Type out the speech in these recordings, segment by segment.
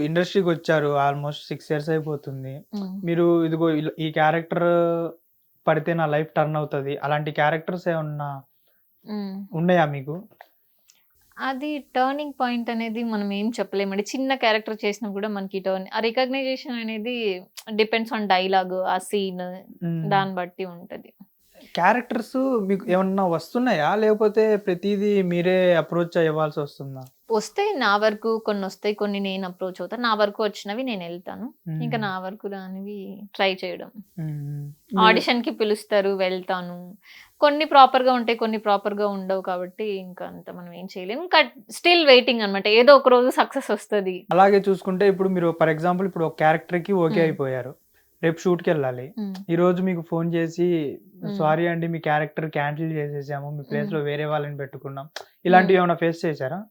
ఇండస్ట్రీకి వచ్చారు almost six years అయిపోతుంది. మీరు ఇదిగో ఈ క్యారెక్టర్ పడితే నా లైఫ్ టర్న్ అవుతుంది. అలాంటి క్యారెక్టర్స్ ఏమన్నా. ఉన్నాయా మీకు? అది టర్నింగ్ పాయింట్ అనేది మనం ఏం చెప్పలేమండి చిన్న క్యారెక్టర్ చేసినా కూడా మనకి టర్న్ ఆ రికగ్నైజేషన్ అనేది డిపెండ్స్ ఆన్ డైలాగ్ ఆ సీన్ దాన్ని బట్టి ఉంటది. క్యారెక్టర్స్ మీకు ఏమన్నా వస్తున్నాయా? లేకపోతే ప్రతిదీ మీరే అప్రోచ్ అవ్వాల్సి వస్తుందా? వస్తాయి నా వరకు కొన్ని వస్తాయి కొన్ని నేను అప్రోచ్ అవుతాను నా వరకు వచ్చినవి నేను వెళ్తాను. ఇంకా నా వరకు రానివి ట్రై చేయడం. ఆడిషన్కి పిలుస్తారు వెళ్తాను. కొన్ని ప్రాపర్గా ఉంటాయి కొన్ని ప్రాపర్గా ఉండవు కాబట్టి ఇంకా అంత మనం ఏం చేయలేము. ఇంకా స్టిల్ వెయిటింగ్ అన్నమాట. ఏదో ఒక రోజు సక్సెస్ వస్తుంది. అలాగే చూసుకుంటే ఇప్పుడు మీరు ఫర్ ఎగ్జాంపుల్ ఇప్పుడు ఒక క్యారెక్టర్కి ఓకే. అయిపోయారు. రేపు షూట్కి వెళ్ళాలి. ఈ రోజు మీకు ఫోన్ చేసి సారీ అండి మీ క్యారెక్టర్ క్యాన్సిల్ చేసేసాము. మీ ప్లేస్లో వేరే వాళ్ళని పెట్టుకున్నాం. ఇలాంటివి ఏమైనా ఫేస్ చేశారా?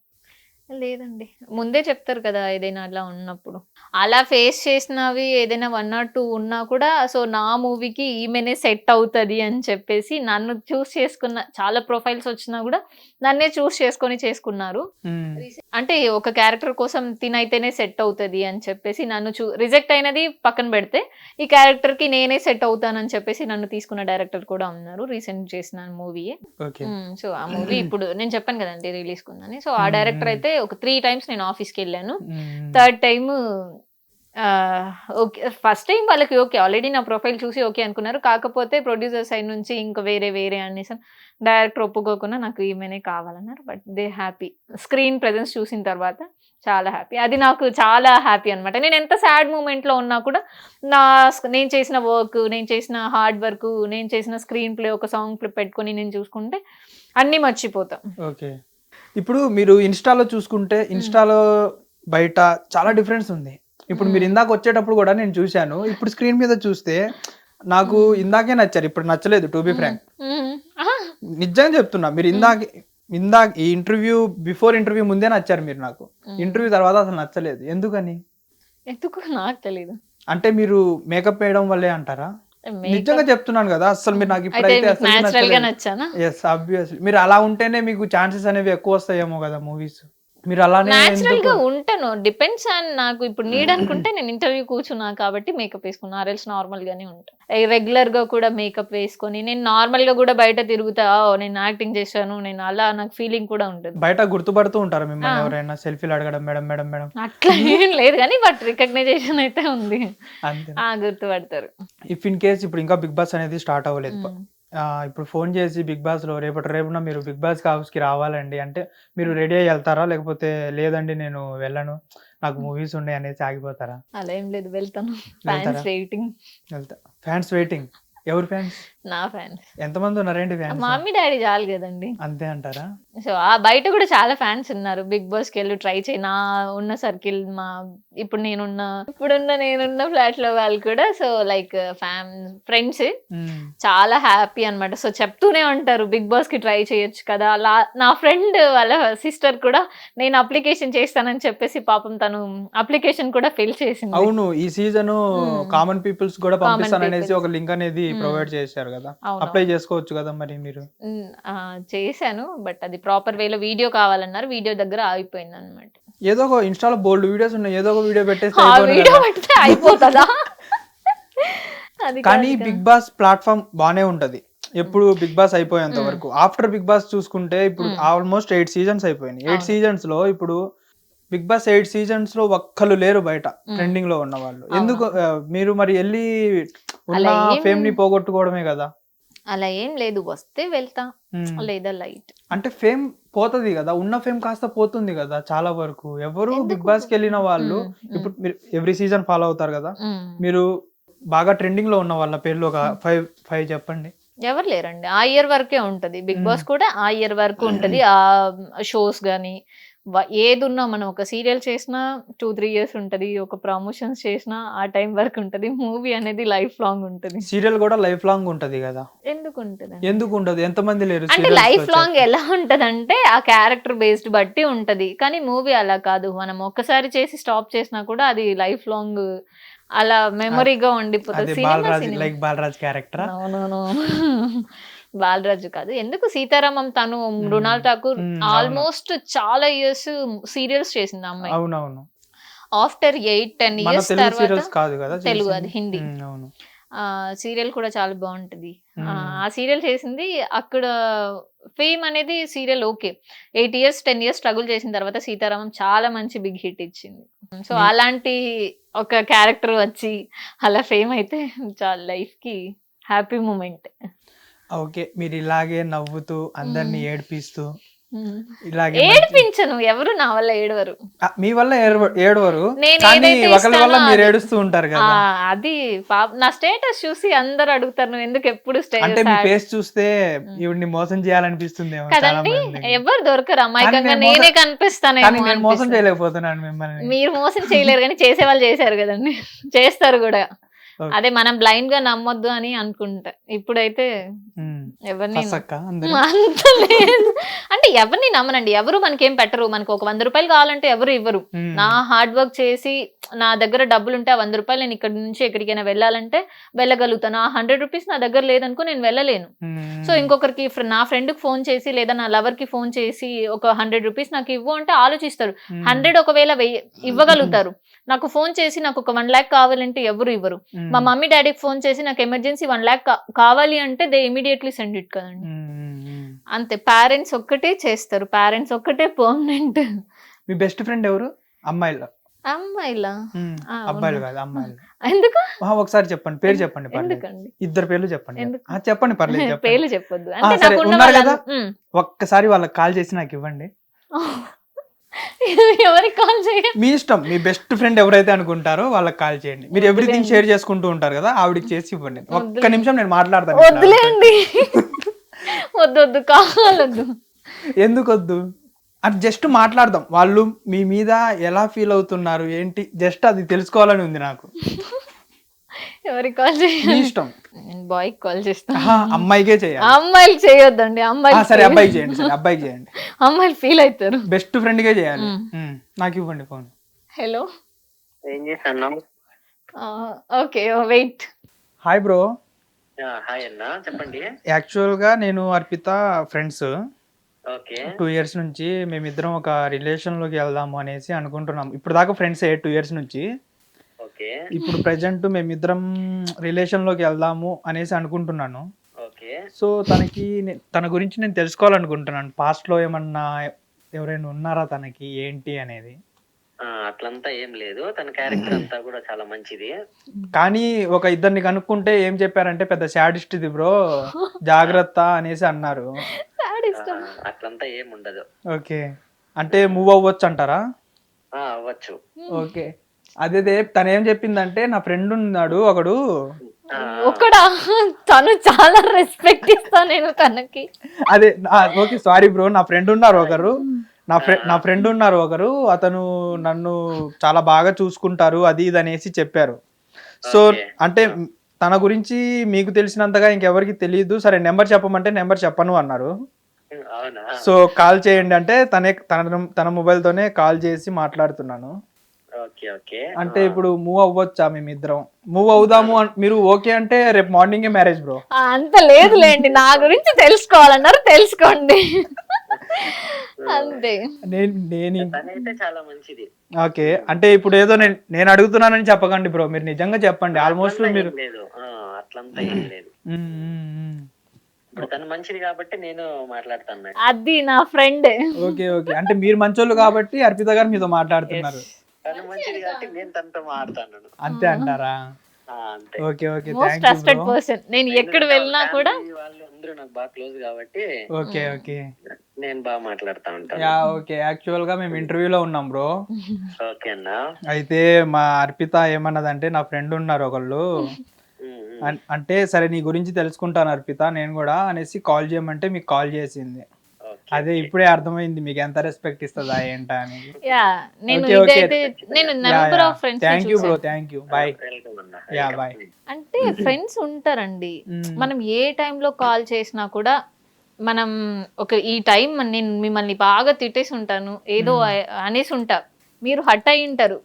లేదండి. ముందే చెప్తారు కదా ఏదైనా అలా ఉన్నప్పుడు. అలా ఫేస్ చేసినవి ఏదైనా వన్ ఆర్ టూ ఉన్నా కూడా సో నా మూవీకి ఈమెనే సెట్ అవుతుంది అని చెప్పేసి నన్ను చూస్ చేసుకున్న చాలా ప్రొఫైల్స్ వచ్చినా కూడా నన్నే చూస్ చేసుకొని చేసుకున్నారు. అంటే ఒక క్యారెక్టర్ కోసం తినైతేనే సెట్ అవుతుంది అని చెప్పేసి నన్ను చూ రిజెక్ట్ అయినది పక్కన పెడితే ఈ క్యారెక్టర్కి నేనే సెట్ అవుతానని చెప్పేసి నన్ను తీసుకున్న డైరెక్టర్ కూడా ఉన్నారు రీసెంట్ చేసిన మూవీ సో ఆ మూవీ ఇప్పుడు నేను చెప్పాను కదండి రిలీజ్ కుందని సో ఆ డైరెక్టర్ అయితే ఒక త్రీ టైమ్స్ నేను ఆఫీస్కి వెళ్ళాను. Third time okay first time వాళ్ళకి ఓకే ఆల్రెడీ నా ప్రొఫైల్ చూసి ఓకే అనుకున్నారు. కాకపోతే ప్రొడ్యూసర్ సైడ్ నుంచి ఇంకా వేరే వేరే అనేసి డైరెక్టర్ ఒప్పుకోకుండా నాకు ఈమెనే కావాలన్నారు. But they happy. Screen presence చూసిన తర్వాత చాలా హ్యాపీ. అది నాకు చాలా హ్యాపీ అన్నమాట. నేను ఎంత సాడ్ మూమెంట్లో ఉన్నా కూడా నా నేను చేసిన వర్క్ నేను చేసిన హార్డ్ వర్క్ నేను చేసిన స్క్రీన్ ప్లే ఒక సాంగ్ పెట్టుకొని నేను చూసుకుంటే అన్నీ మర్చిపోతాం. ఓకే. ఇప్పుడు మీరు ఇన్స్టాలో చూసుకుంటే ఇన్స్టాలో బయట చాలా డిఫరెన్స్ ఉంది. ఇప్పుడు మీరు. ఇందాక వచ్చేటప్పుడు కూడా నేను చూశాను. ఇప్పుడు స్క్రీన్ మీద చూస్తే నాకు ఇందాకే నచ్చారు. ఇప్పుడు నచ్చలేదు టు బి ఫ్రాంక్. నిజంగా చెప్తున్నా మీరు ఇందాక ఇందాక ఈ ఇంటర్వ్యూ బిఫోర్ ఇంటర్వ్యూ ముందే నచ్చారు మీరు నాకు. ఇంటర్వ్యూ తర్వాత అసలు నచ్చలేదు. ఎందుకని? ఎందుకు? నాకు తెలీదు. అంటే మీరు మేకప్ వేయడం వల్లే అంటారా? నిజంగా చెప్తున్నాను కదా అసలు మీరు నాకు ఇప్పుడైతే ఎస్ ఆబ్వియస్లీ మీరు అలా ఉంటేనే మీకు ఛాన్సెస్ అనేవి ఎక్కువ వస్తాయేమో కదా మూవీస్ మీరు అలానే న్యాచురల్గా ఉంటాను. డిపెండ్స్ ఆన్ నాకు ఇప్పుడు నీడ్ అనుకుంటే నేను ఇంటర్వ్యూ కూర్చున్నా కాబట్టి మేకప్ వేసుకున్నా. ఆర్ఎల్స్ నార్మల్ గానే ఉంటాను రెగ్యులర్గా కూడా మేకప్ వేసుకొని నేను నార్మల్గా కూడా బయట తిరుగుతా "ఓ, నేను యాక్టింగ్ చేశాను నేను అలా నాకు ఫీలింగ్ కూడా ఉంటుంది. బయట గుర్తుపడుతూ ఉంటారు మిమ్మల్ని. ఎవరైనా సెల్ఫీలు అడగడం మేడం మేడం మేడం. అట్లా ఏం లేదు కానీ బట్ రికగ్నైజేషన్ అయితే ఉంది. గుర్తుపడతారు. ఇఫ్ ఇన్ కేస్ ఇప్పుడు ఇంకా బిగ్ బాస్ అనేది స్టార్ట్ అవ్వలేదు. ఆ, ఇప్పుడు ఫోన్ చేసి బిగ్ బాస్లో రేపటి రేపున మీరు బిగ్ బాస్ హౌస్కి రావాలండి అంటే మీరు రెడీ అయ్యి వెళ్తారా? లేకపోతే లేదండి నేను వెళ్ళను. నాకు మూవీస్ ఉన్నాయి అనేసి ఆగిపోతారా? అలా ఏం లేదు వెళ్తాను. వెళ్తారా? Fans waiting. వెళ్తా. Fans waiting. ఎవరు ఫ్యాన్స్? నా ఫ్యాన్స్. ఎంతమంది ఉన్నారేంటి ఫ్యాన్స్? మమ్మీ డాడీ చాలు కదండి. అంతే అంటారా? సో ఆ బయట కూడా చాలా ఫ్యాన్స్ ఉన్నారు బిగ్ బాస్కి వెళ్ళి ట్రై చేయి నా ఉన్న సర్కిల్ మా ఇప్పుడు నేనున్న ఇప్పుడున్న నేనున్న ఫ్లాట్లో వాళ్ళు కూడా సో లైక్ ఫ్యామ్ ఫ్రెండ్స్. చాలా హ్యాపీ అన్నమాట సో చెప్తూనే ఉంటారు బిగ్ బాస్కి ట్రై చేయొచ్చు కదా అలా నా ఫ్రెండ్ వాళ్ళ సిస్టర్ కూడా నేను అప్లికేషన్ చేస్తానని చెప్పేసి పాపం తను అప్లికేషన్ కూడా ఫిల్ చేసింది అవును ఈ సీజన్. కామన్ పీపుల్స్ కూడా Common పంపిస్తాను అనేసి peoples. ఒక లింక్ అనేది. ప్రొవైడ్ చేశారు కదా. అప్లై చేసుకోవచ్చు కదా మరి మీరు చేశాను బట్ అది ప్రాపర్ వేలో వీడియో కావాలన్నారు వీడియో దగ్గర ఆగిపోయింది అనమాట ఏదో ఒక ఇన్స్టాలో బోల్డ్ వీడియోస్ ఉన్నాయి ఏదో ఒక వీడియో పెట్టేస్తే వీడియో. పెడితే అయిపోతుందా కానీ బిగ్ బాస్ ప్లాట్ఫామ్ బానే ఉంటది ఎప్పుడు బిగ్ బాస్ అయిపోయేంత. వరకు ఆఫ్టర్ బిగ్ బాస్ చూసుకుంటే ఇప్పుడు. ఆల్మోస్ట్ ఎయిట్ సీజన్స్ అయిపోయినాయి ఎయిట్. సీజన్స్లో ఇప్పుడు బిగ్ బాస్ ఎయిట్ సీజన్స్లో ఒక్కళ్ళు లేరు బయట. ట్రెండింగ్లో ఉన్న వాళ్ళు. ఎందుకు మీరు మరి వెళ్ళి ఉన్న ఫేమ్ని పోగొట్టుకోవడమే కదా అలా ఏం లేదు వస్తే వెళ్తా. లేదా లైట్. అంటే ఫేమ్ పోతది కదా ఉన్న ఫేమ్ కాస్త పోతుంది కదా చాలా వరకు. ఎవరు బిగ్? బాస్కి వెళ్ళిన వాళ్ళు. ఇప్పుడు మీరు ఎవ్రీ సీజన్ ఫాలో అవుతారు కదా మీరు బాగా ట్రెండింగ్లో ఉన్న వాళ్ళ పేర్లు ఒక ఫైవ్ ఫైవ్ చెప్పండి. ఎవరు లేరండి. ఆ ఇయర్ వరకే ఉంటది. బిగ్ బాస్ కూడా ఆ ఇయర్ వరకు ఉంటది. ఆ షోస్ గానీ వ- ఏది ఉన్నా మనం ఒక సీరియల్ చేసినా టూ త్రీ ఇయర్స్ ఉంటది ఒక ప్రమోషన్స్ చేసినా ఆ టైం వరకు ఉంటది మూవీ అనేది లైఫ్ లాంగ్ ఉంటది. సీరియల్ కూడా లైఫ్ లాంగ్ ఉంటది కదా. ఎందుకు ఉంటది ఎందుకు ఉండదు? ఎంతమంది లేరు అంటే లైఫ్ లాంగ్ ఎలా ఉంటదంటే ఆ క్యారెక్టర్ బేస్డ్ బట్టి ఉంటది. కానీ మూవీ అలా కాదు. మనం ఒక్కసారి చేసి స్టాప్ చేసినా కూడా అది లైఫ్ లాంగ్ అలా మెమరీగా ఉండిపోతుంది. Like Balaraj character? అవునవును. బాలరాజు కాదు. ఎందుకు సీతారామం తను మృణాల్ ఠాకూర్. ఆల్మోస్ట్ చాలా ఇయర్స్ సీరియల్స్ చేసింది అమ్మాయి. అవునవును. ఆఫ్టర్ ఎయిట్ టెన్ ఇయర్స్ తర్వాత తెలుగు? అది హిందీ. సీరియల్ కూడా చాలా బాగుంటది. ఆ, సీరియల్ చేసింది అక్కడ ఫేమ్ అనేది serial okay eight years ten years struggle చేసిన తర్వాత సీతారామం చాలా మంచి బిగ్ హిట్ ఇచ్చింది. సో. అలాంటి ఒక క్యారెక్టర్ వచ్చి అలా ఫేమ్ అయితే చాలా లైఫ్కి హ్యాపీ మూమెంట్ ఓకే మీరు ఇలాగే నవ్వుతూ అందరిని. ఏడిపిస్తూ ఇలాగే ఏడిపించను ఎవరు నా వల్ల ఏడవరు మీ వల్ల ఏడవ- ఏడవరు నేను కానీ ఒకరి వల్ల మీరు ఏడుస్తూ ఉంటారు కదా అది నా స్టేటస్ చూసి అందరు అడుగుతారు నువ్వు ఎందుకు ఎప్పుడు అంటే మీ ఫేస్ చూస్తే. ఈవిడ్ని మోసం చేయాలనిపిస్తుంది కదండి. ఎవరు దొరకరు అమాయకంగా నేను మోసం- నేనే మోసం. చేయలేకపోతున్నాను మిమ్మల్ని మీరు మోసం చేయలేరు కానీ చేసే వాళ్ళు చేశారు కదండి చేస్తారు కూడా. అదే మనం బ్లైండ్గా నమ్మొద్దు అని అనుకుంటా. ఇప్పుడైతే. ఎవరిని అంటే ఎవరిని నమ్మనండి. ఎవరు మనకేం పెట్టరు. మనకు ఒక వంద రూపాయలు కావాలంటే ఎవరు ఇవ్వరు. నా హార్డ్ వర్క్ చేసి నా దగ్గర డబ్బులు ఉంటే ఆ వంద రూపాయలు నేను ఇక్కడ నుంచి ఎక్కడికైనా వెళ్ళాలంటే వెళ్ళగలుగుతాను ఆ హండ్రెడ్ రూపీస్ నా దగ్గర లేదనుకో నేను వెళ్ళలేను. సో ఇంకొకరికి నా ఫ్రెండ్కి ఫోన్ చేసి లేదా నా లవర్కి ఫోన్ చేసి ఒక హండ్రెడ్ రూపీస్ నాకు ఇవ్వు అంటే ఆలోచిస్తారు. హండ్రెడ్ ఒకవేళ ఇవ్వగలుగుతారు. నాకు ఫోన్ చేసి నాకు ఒక వన్ ల్యాక్ కావాలంటే ఎవరు ఇవ్వరు. మా మమ్మీ డాడీకి ఫోన్ చేసి నాకు ఎమర్జెన్సీ వన్ ల్యాక్ కావాలి అంటే దే ఇమీడియట్లీ సెండ్ ఇట్ కదండి. మ్మ్. మ్మ్. అంతే పేరెంట్స్ ఒక్కటే చేస్తారు పేరెంట్స్ ఒక్కటే పర్మనెంట్. మీ బెస్ట్ ఫ్రెండ్ ఎవరు? అమ్మాయిలు? అమ్మాయిలా? అబ్బాయిలు. కాదు అమ్మాయిలు. ఎందుకు? ఒకసారి చెప్పండి పేరు చెప్పండి ఎందుకండి? ఇద్దరు పేర్లు చెప్పండి. చెప్పండి పర్లేదు పేర్లు చెప్పొద్దు. ఉన్నారు కదా? ఒక్కసారి వాళ్ళకి కాల్ చేసి నాకు ఇవ్వండి. ఎవరికి కాల్ చేయ మీ ఇష్టం మీ బెస్ట్ ఫ్రెండ్ ఎవరైతే అనుకుంటారో వాళ్ళకి కాల్ చేయండి. మీరు ఎవ్రీథింగ్. షేర్ చేసుకుంటూ ఉంటారు కదా ఆవిడకి చేసి ఇవ్వండి. ఒక్క. నిమిషం నేను మాట్లాడతాను వద్దులేండి. వద్దు వద్దు కావాలొద్దు. ఎందుకు వద్దు అది జస్ట్ మాట్లాడదాం. వాళ్ళు మీ మీద ఎలా ఫీల్ అవుతున్నారు ఏంటి? జస్ట్ అది తెలుసుకోవాలని ఉంది నాకు. ఎవరికి కాల్ చేయాలి? ఇష్టం. నేను బాయ్ కాల్ చేస్తాను ఆహా, అమ్మాయికే చేయాలి. అమ్మాయిలు చేయొద్దండి ఆ, అమ్మాయిలు సరే అబ్బాయికి చేయండి సరే అబ్బాయికి చేయండి. అమ్మాయిలు ఫీల్ అవుతారు. బెస్ట్ ఫ్రెండ్ కే చేయాలి. నాకు ఇవ్వండి ఫోన్. హలో. ఏం చేస్తాను okay wait. Hi bro. Hi అన్న చెప్పండి. యాక్చువల్గా నేను Arpita friends. Okay. Two years నుంచి మేమిద్దరం ఒక రిలేషన్లోకి వెళ్దాము అనేసి అనుకుంటున్నాం. ఇప్పుడు దాకా ఫ్రెండ్స్ టూ ఇయర్స్ నుంచి. ఓకే. ఇప్పుడు ప్రజెంట్ మేమిద్దరం రిలేషన్లోకి వెళ్దాము అనేసి అనుకుంటున్నాను. ఓకే. సో తనకి నే- తన గురించి నేను తెలుసుకోవాలనుకుంటున్నాను. పాస్ట్లో ఏమన్నా ఎవరైనా ఉన్నారా తనకి? ఏంటి అనేది? ఆ, అట్లంతా ఏం లేదు. తన క్యారెక్టర్ అంతా కూడా చాలా మంచిది. కానీ ఒక ఇద్దరిని కనుక్కుంటే ఏం చెప్పారంటే పెద్ద శాడిస్ట్ ఇది బ్రో. జాగ్రత్త అనేసి అన్నారు. ఆ, అట్లంతా ఏం ఉండదు. ఓకే. అంటే మూవ్ అవ్వచ్చు అంటారా? ఆ, అవ్వచ్చు. ఓకే. అదే తను ఏం చెప్పిందంటే నా ఫ్రెండ్ ఉన్నాడు ఒకడు. ఒక్కడా తను చాలా రెస్పెక్ట్ ఇస్తా నేను తనకి. అదే ఓకే సారీ బ్రో నా ఫ్రెండ్ ఉన్నారు ఒకరు. నా ఫ్రెండ్ నా ఫ్రెండ్ ఉన్నారు ఒకరు. అతను నన్ను చాలా బాగా చూసుకుంటారు అది ఇది అనేసి చెప్పారు. సో. అంటే తన గురించి మీకు తెలిసినంతగా ఇంకెవరికి తెలియదు. సరే నెంబర్ చెప్పమంటే నెంబర్ చెప్పను అన్నారు. సో కాల్ చేయండి అంటే తనే తన తన mobile తోనే కాల్ చేసి మాట్లాడుతున్నాను. అంటే ఇప్పుడు మూవ్ అవ్వచ్చా మేమిద్దరం? మూవ్ అవుదాము మీరు ఓకే అంటే రేపు మార్నింగే మ్యారేజ్ బ్రో. అంత లేదులేండి. నా గురించి తెలుసుకోవాలన్నారు తెలుసుకోండి. అంతే. నేను చాలా మంచిది. ఓకే. అంటే ఇప్పుడు ఏదో నేను నేను అడుగుతున్నానని చెప్పకండి బ్రో. మీరు నిజంగా చెప్పండి. ఆల్మోస్ట్ మీరు ఏం లేదు. ఆ, అట్లంతా ఏం లేదు. మ్మ్, మ్మ్, మ్మ్. ఇప్పుడు తను మంచిది కాబట్టి నేను మాట్లాడుతాను. అది నా ఫ్రెండ్. Okay okay. అంటే మీరు మంచోళ్ళు కాబట్టి అర్పిత గారు మీతో మాట్లాడుతున్నారు. తను మంచిది కాబట్టి నేను తనతో మాట్లాడుతాను. అంతే అంటారా? ఆ, అంతే. Okay okay most trusted person నేను ఎక్కడ వెళ్ళినా కూడా Family వాళ్ళు అందరూ నాకు బాగా క్లోజ్ కాబట్టి ఓకే ఓకే. నేను బాగా మాట్లాడుతా ఉంటాను. Yeah okay. యాక్చువల్గా మేము ఇంటర్వ్యూలో ఉన్నాం బ్రో ఓకే అన్న. అయితే మా అర్పిత ఏమన్నదంటే నా ఫ్రెండ్ ఉన్నారు ఒకళ్ళు. అంటే సరే నీ గురించి తెలుసుకుంటాను అర్పిత నేను కూడా అనేసి కాల్ చేయమంటే మీకు కాల్ చేసింది. అదే. ఇప్పుడే అర్థమైంది మీకు ఎంత రెస్పెక్ట్ ఇస్తుందా ఏంటా అనేది యా నేను. ఇదైతే నేను number of friends thank you bro thank you. Bye అంటే ఫ్రెండ్స్ ఉంటారండి. మనం ఏ టైంలో కాల్ చేసినా కూడా మనం ఒక ఈ టైం నేను మిమ్మల్ని బాగా తిట్టేసి ఉంటాను ఏదో అ- అనేసి ఉంటా. మీరు హర్ట్ అయి ఉంటారు.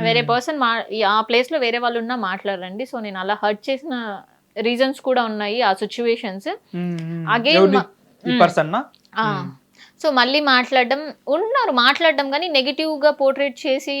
వేరే పర్సన్ మా ఆ ప్లేస్లో వేరే వాళ్ళు ఉన్నా మాట్లాడరండి సో నేను అలా హర్ట్ చేసిన రీజన్స్ కూడా ఉన్నాయి ఆ సిచ్యువేషన్స్ Again ఈ పర్సన్ ఆ. సో మళ్ళీ మాట్లాడడం ఉన్నారు మాట్లాడడం కానీ నెగిటివ్గా పోర్ట్రేట్ చేసి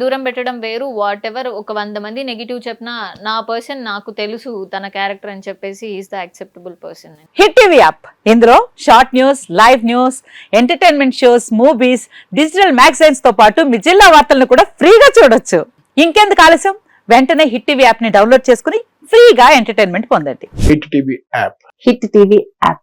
దూరం పెట్టడం వేరు. వాట్ ఎవర్ ఒక వంద మంది నెగిటివ్ చెప్పినా నా పర్సన్ నాకు తెలుసు తన క్యారెక్టర్ అని చెప్పేసి is the acceptable person hit TV app. ఇందులో short news live news entertainment shows movies digital మ్యాగజైన్స్తో పాటు మీ జిల్లా వార్తలను కూడా ఫ్రీగా చూడొచ్చు. ఇంకెందుకు ఆలస్యం? వెంటనే హిట్ టీవీ యాప్ని డౌన్లోడ్ చేసుకుని ఫ్రీగా ఎంటర్టైన్మెంట్ పొందండి. Hit TV app. Hit TV app.